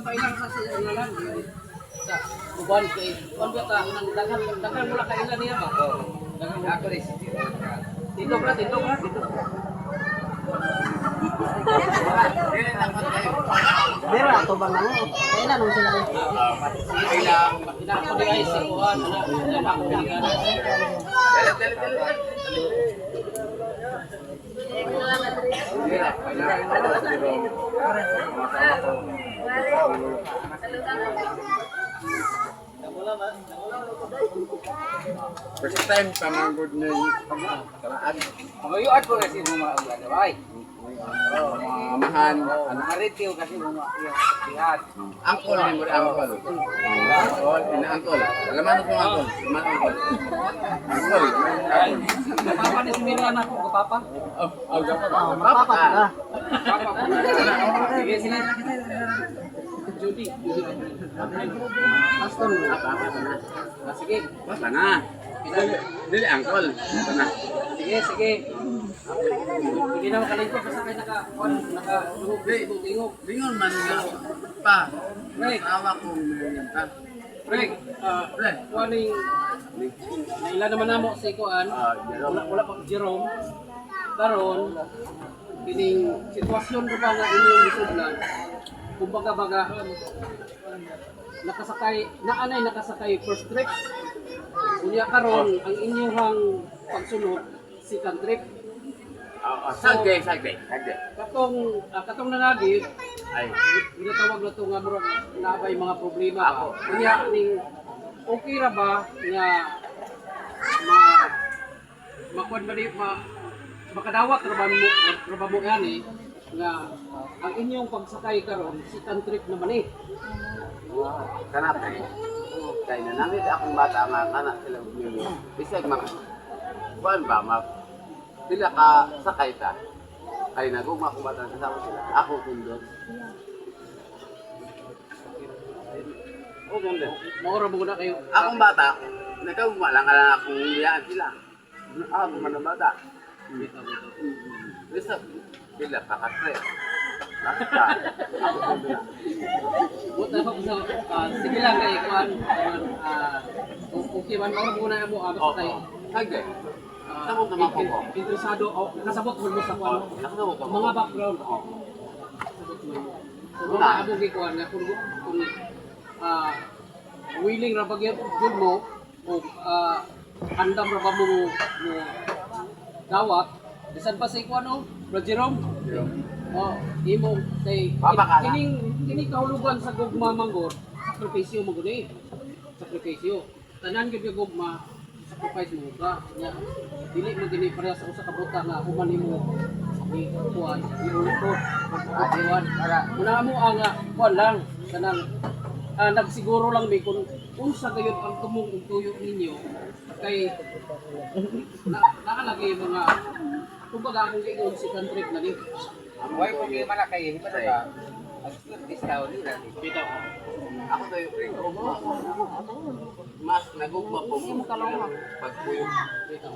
Sa uban kay kuan ba ta nang daghan daghan mula ka ilan niya ba? Daghan ako rin si Tito ka, tito ka, tito. Pero ato ba mo? Kailan nung sila rin? Pailang ina ko di ay si kuan ana ana ko di. First time pa mga good na yung kalaan. Mayuan ko kasi mga ulan ay. Mamahan. Ano aritiw kasi mga lihat. Angkol ni mo angkol. Angkol, ina angkol. Alaman ko angkol. Alaman angkol. Angkol. Angkol. Papa ni sumili anak ko papa. Oh, mapapat ka. Papa ko. Sige sila. Judy, Judy. Aston. Ah, Sige. Basta na. Dili, angkol. Na. Sige, sige. Hindi na makalito kasi kay naka kuan naka tingog. Bingon man nga pa. Awa ko ngayon pa. Greg, ah, kuaning naila naman namo si kuan. Ah. Wala wala pa Jerome. Karon kining sitwasyon ko ba nga inyong gisudlan. Kumbaga baga nakasakay naanay nakasakay first trip. Unya karon ang inyong pagsunod second trip. Ah, sagde, sagde, sagde. Katong ah, katong nanagi Ay. ginatawag na to nga murag naabay mga problema Ako. ba unya ning okay ra ba nga ma makuan ba di ma makadawat ra ba mo ra ba mo gani nga ang inyong pagsakay karon second trip naman eh Kanap eh. Kaya na namin akong bata nga kanak sila. Bisag mak. Kuan ba mak? Sila ka sakay ta. Kaya na kung akong bata kasama sila. Ako kundo. Oh, ganda. maura mo na kayo Akong bata, nagkaguma lang ka lang akong biyaan sila. Ah, ako man ang bata. Bisa, sila kakatre. Basta, ako kundo na. Buta ko sa ah, sige lang kay kuan ah okay man maura mo na mo ah basta kay Sagde. ah, Sabot naman po ko. interesado oh, nakasabot mo mo sa kuan Nakasabot ko. mga background oh. So, mga abo gikuan nga kung kung ah willing ra ba gyud gyud mo o ah andam ra ba mo mo dawat bisan pa sa ikuan o Bro Jerome oh imo kay Mapakala. kining kining kahulugan sa gugma manggod sakripisyo mo gud eh sakripisyo tanan gyud yung gugma sacrifice mo ka nya dili mo gini pareha sa usa ka buta nga human nimo ni kuan iulukod kuan para una mo ang ah, kuan lang. Kanang ah, nagsiguro lang mi kung unsa gayud ang tumong ug tuyo ninyo. Kay na, nakalagay mga kumbaga akong gigon si country na ni Ang way problema na kay hiba na ba? Ang service daw nila. dito. Ako tayo, mas nagugma po mo pagpuyo. dito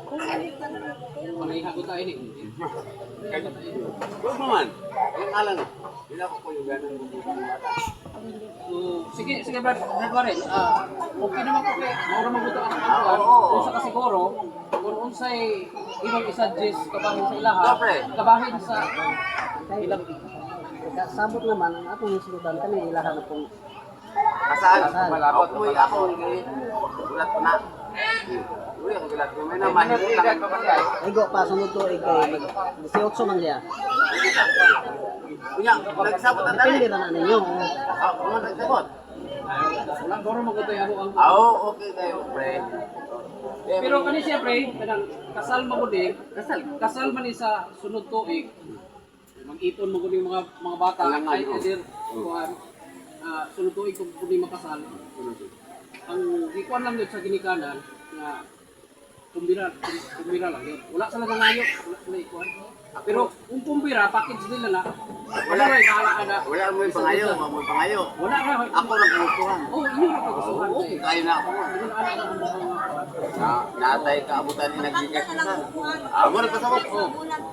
panay hagot tayo ni mo man. Yung alam. Hindi ako yung ganun bubukang bata. So, sige, sige Brad, Brad Warren, ah, okay naman ko kay, maura ang Ah, kung sa kasiguro, kung unsay imong i-suggest kabahin sa ilaha, kabahin sa ilang Sabot naman ang atong sulutan kani ilahan pong Kasaan? Mo yung ako. Gulat na. Uy, ang gulat ko. May naman. Pa? Igo pa sunod to eh, kay 18 man siya. Kunya, nagsabot ang Depende dali. ra na ninyo. Ah, Ano nagsabot? wala goro magutoy ako ang Oo, okay tayo, pre. Eh, Pero kani siya pre, kanang kasal mo gudi, Kasal. kasal man ni sa sunod tuig. Mag-ipon mo gudi mga mga bata Kailangan, ay oh. either kuan ah, sunod tuig kung gudi makasal. Ang gikuan lang yun sa ginikanan nga kumbira kumbira lang yun. Wala sila nangayok, wala sila ikuan. Pero kung kumbira, package nila na. Wala rin, bahala ka na. Wala mo yung pangayo, wala mo yung pangayo. Wala na. Ako lang kumukuhan. Oh, inyo na pagkasuhan. Oo, eh. kaya na ako. Na ang mga Na, natay kaabutan ni nagbigas ka sa. Ah, mo nagpasabot. Oh,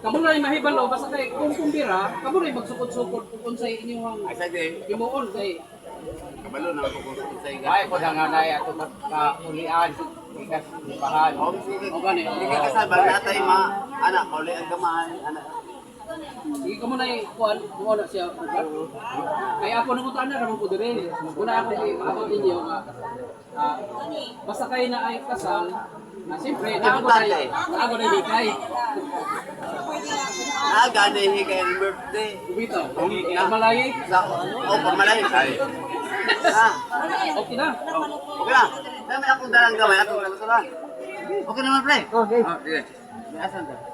kamu na yung mahibalo basta kay kung kumbira, kamu na yung magsukod-sukod kung unsay inyong Ay, sige. Kabalo na ako kung sa iga. Ay ko nga na ato ka ulian ikas ibahan. O, sige. O gani. Sige kasal, bala natay ma, anak, ang gamay, anak. Sige ka muna eh, kuhan, kung ano siya. Kaya ako nangutaan na naman ko din. Una ako eh, maabot ninyo nga, ah, basta kayo na ay kasal, na siyempre, naago na Importante. naago na hikay. Ah, gani higay ang birthday. Bito, nagmalayay, Sa, o, pamalay. Ay. Ah, okay na. okay lang. Dami akong dalang gamay, akong dalang Okay naman, pre. Okay. May asan ka?